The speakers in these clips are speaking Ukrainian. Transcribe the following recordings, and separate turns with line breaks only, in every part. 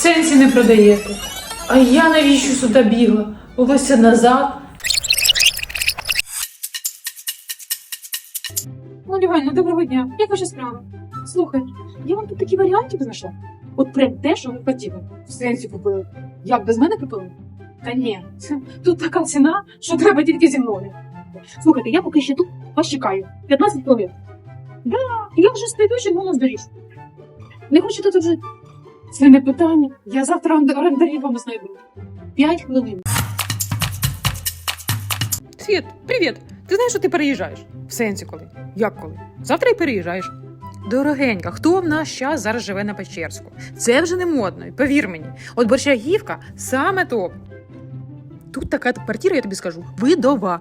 сенсі не продаєте. А я навіщо сюди бігла? Волосся назад.
Ну, Іванна, доброго дня. Як ваша справа? Слухай, я вам тут такі варіантів знайшла. От прям те, що ви хотіли. В сенсі купили. Як без мене купили? Та ні, тут така ціна, що треба тільки зі мною. Слухайте, я поки ще тут вас чекаю. 15 хвилин. Да, я вже стою, що воно здоріж. Не хочете тут жити? Це не питання. Я завтра оренда- орендарів вам знайду. 5 хвилин.
Світ, привіт! Ти знаєш, що ти переїжджаєш? В сенсі коли? Як коли? Завтра й переїжджаєш. Дорогенька, хто в наш час зараз живе на Печерську? Це вже не модно, і повір мені. От борщагівка саме топ. Тут така квартира, я тобі скажу, видова.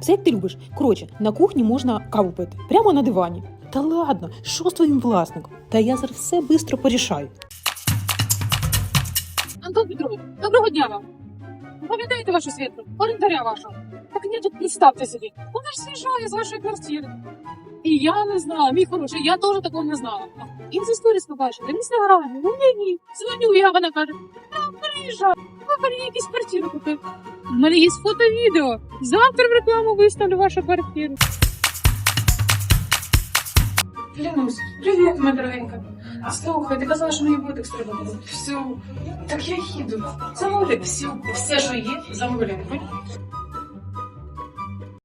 Все як ти любиш. Коротше, на кухні можна каву пити, прямо на дивані. Та ладно, що з твоїм власником? Та я зараз все швидко порішаю.
Антон Петрович, доброго дня вам. Пам'ятаєте вашу світлу? Орендаря вашого. Так ні, тут представте собі. Вона ж з'їжджає з вашої квартири. І я не знала, мій хороший, я теж такого не знала. І з історії побачила, в інстаграмі, ну ні, ні. Дзвоню, я вона каже, переїжджай, а якісь квартиру купив. У мене є фото відео. Завтра в рекламу виставлю вашу квартиру.
Клянусь, привіт, моя дорогенька. А слухай, ти казала, що мені буде треба було. Все, так я їду. Замовляй все, все, що є, замовляй.